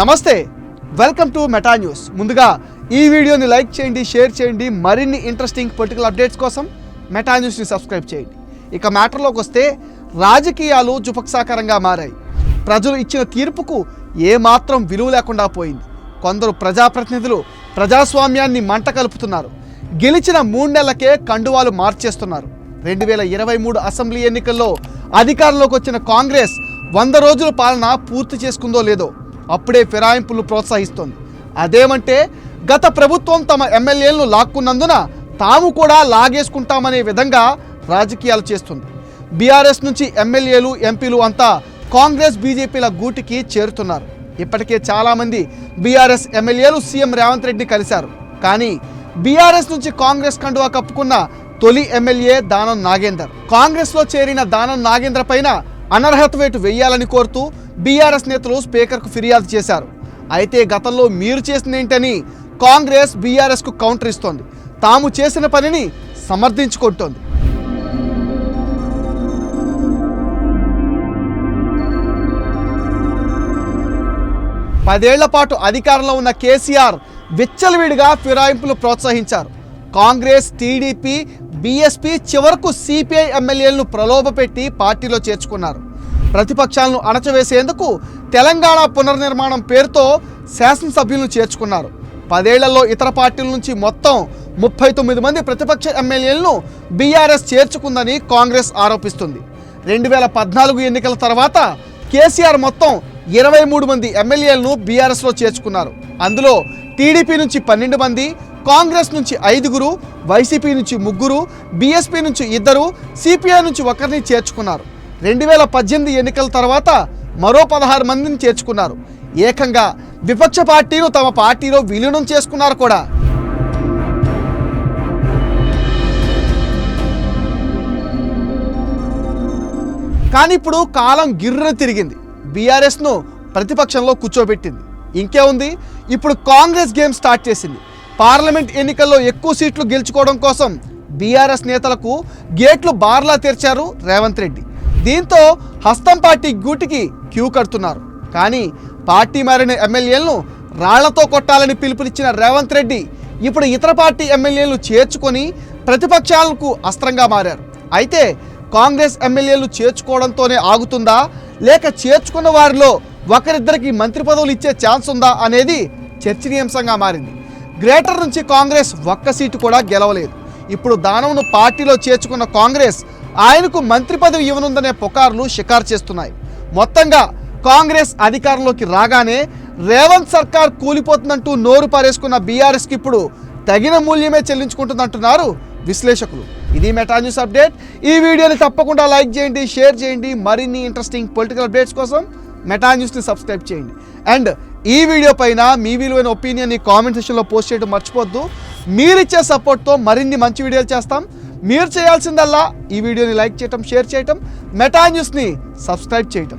నమస్తే welcome to meta news. ముందుగా ఈ వీడియోని లైక్ చేయండి షేర్ చేయండి మరిన్ని ఇంట్రెస్టింగ్ పొలిటికల్ అప్డేట్స్ కోసం మెటా న్యూస్ని సబ్స్క్రైబ్ చేయండి. ఇక మ్యాటర్లోకి వస్తే రాజకీయాలు జుపక్సాకరంగా మారాయి. ప్రజలు ఇచ్చిన తీర్పుకు ఏమాత్రం విలువ లేకుండా పోయింది. కొందరు ప్రజాప్రతినిధులు ప్రజాస్వామ్యాన్ని మంట కలుపుతున్నారు. గెలిచిన మూడు నెలలకే కండువాలు మార్చేస్తున్నారు. రెండు వేల ఇరవై మూడు అసెంబ్లీ ఎన్నికల్లో అధికారంలోకి వచ్చిన కాంగ్రెస్ వంద రోజుల పాలన పూర్తి చేసుకుందో లేదో అప్పుడే ఫిరాయింపులు ప్రోత్సహిస్తోంది. అదేమంటే గత ప్రభుత్వం తమ ఎమ్మెల్యేలను లాక్కున్నందున తాము కూడా లాగేసుకుంటామనే విధంగా రాజకీయాలు చేస్తుంది. బీఆర్ఎస్ నుంచి ఎమ్మెల్యేలు ఎంపీలు అంతా కాంగ్రెస్ బీజేపీల గూటికి చేరుతున్నారు. ఇప్పటికే చాలామంది బీఆర్ఎస్ ఎమ్మెల్యేలు సీఎం రేవంత్ రెడ్డిని కలిశారు. కానీ బీఆర్ఎస్ నుంచి కాంగ్రెస్ కండువా కప్పుకున్న తొలి ఎమ్మెల్యే దానం నాగేందర్. కాంగ్రెస్లో చేరిన దానం నాగేంద్ర పైన అనర్హత వేటు వేయాలని కోరుతూ బీఆర్ఎస్ నేతలు స్పీకర్కు ఫిర్యాదు చేశారు. అయితే గతంలో మీరు చేసిందేంటని కాంగ్రెస్ బీఆర్ఎస్కు కౌంటర్ ఇస్తోంది. తాము చేసిన పనిని సమర్థించుకుంటోంది. పదేళ్ళ పాటు అధికారంలో ఉన్న కేసీఆర్ విచ్చలవిడిగా ఫిరాయింపులు ప్రోత్సహించారు. కాంగ్రెస్ టీడీపీ బీఎస్పీ చివరకు సిపిఐ ఎమ్మెల్యేలను ప్రలోభపెట్టి పార్టీలో చేర్చుకున్నారు. ప్రతిపక్షాలను అణచివేసేందుకు తెలంగాణ పునర్నిర్మాణం పేరుతో శాసనసభ్యులను చేర్చుకున్నారు. పదేళ్ళలో ఇతర పార్టీల నుంచి మొత్తం ముప్పై తొమ్మిది మంది ప్రతిపక్ష ఎమ్మెల్యేలను బీఆర్ఎస్ చేర్చుకుందని కాంగ్రెస్ ఆరోపిస్తుంది. రెండు వేల పద్నాలుగు ఎన్నికల తర్వాత కేసీఆర్ మొత్తం ఇరవై మూడు మంది ఎమ్మెల్యేలను బీఆర్ఎస్లో చేర్చుకున్నారు. అందులో టీడీపీ నుంచి పన్నెండు మంది కాంగ్రెస్ నుంచి ఐదుగురు వైసీపీ నుంచి ముగ్గురు బీఎస్పీ నుంచి ఇద్దరు సిపిఐ నుంచి ఒకరిని చేర్చుకున్నారు. రెండు వేల పద్దెనిమిది ఎన్నికల తర్వాత మరో పదహారు మందిని చేర్చుకున్నారు. ఏకంగా విపక్ష పార్టీలు తమ పార్టీలో విలీనం చేసుకున్నారు కూడా. కానీ ఇప్పుడు కాలం గిర్రను తిరిగింది. బీఆర్ఎస్ను ప్రతిపక్షంలో కూర్చోబెట్టింది. ఇంకే ఉంది ఇప్పుడు కాంగ్రెస్ గేమ్ స్టార్ట్ చేసింది. పార్లమెంట్ ఎన్నికల్లో ఎక్కువ సీట్లు గెలుచుకోవడం కోసం బీఆర్ఎస్ నేతలకు గేట్లు బార్లా తెరిచారు రేవంత్ రెడ్డి. దీంతో హస్తం పార్టీ గూటికి క్యూ కడుతున్నారు. కానీ పార్టీ మారిన ఎమ్మెల్యేలను రాళ్ళతో కొట్టాలని పిలుపునిచ్చిన రేవంత్ రెడ్డి ఇప్పుడు ఇతర పార్టీ ఎమ్మెల్యేలు చేర్చుకొని ప్రతిపక్షాలకు అస్త్రంగా మారారు. అయితే కాంగ్రెస్ ఎమ్మెల్యేలు చేర్చుకోవడంతోనే ఆగుతుందా? లేక చేర్చుకున్న వారిలో ఒకరిద్దరికి మంత్రి పదవులు ఇచ్చే ఛాన్స్ ఉందా అనేది చర్చనీయాంశంగా మారింది. గ్రేటర్ నుంచి కాంగ్రెస్ ఒక్క సీటు కూడా గెలవలేదు. ఇప్పుడు దానవును పార్టీలో చేర్చుకున్న కాంగ్రెస్ ఆయనకు మంత్రి పదవి ఇవ్వనుందనే పుకార్లు షికారు చేస్తున్నాయి. మొత్తంగా కాంగ్రెస్ అధికారంలోకి రాగానే రేవంత్ సర్కార్ కూలిపోతుందంటూ నోరు పారేసుకున్న బీఆర్ఎస్కి ఇప్పుడు తగిన మూల్యమే చెల్లించుకుంటుందంటున్నారు విశ్లేషకులు. ఇది మెటా న్యూస్ అప్డేట్. ఈ వీడియోని తప్పకుండా లైక్ చేయండి షేర్ చేయండి. మరిన్ని ఇంట్రెస్టింగ్ పొలిటికల్ అప్డేట్స్ కోసం మెటా న్యూస్ని సబ్స్క్రైబ్ చేయండి. అండ్ ఈ వీడియో పైన మీ విలువైన ఒపీనియన్ని కామెంట్ సెక్షన్లో పోస్ట్ చేయడం మర్చిపోద్దు మీరిచ్చే సపోర్ట్తో మరిన్ని మంచి వీడియోలు చేస్తాం. మీరు చేయాల్సిందల్లా ఈ వీడియోని లైక్ చేయటం షేర్ చేయటం మెటా న్యూస్ని సబ్స్క్రైబ్ చేయటం.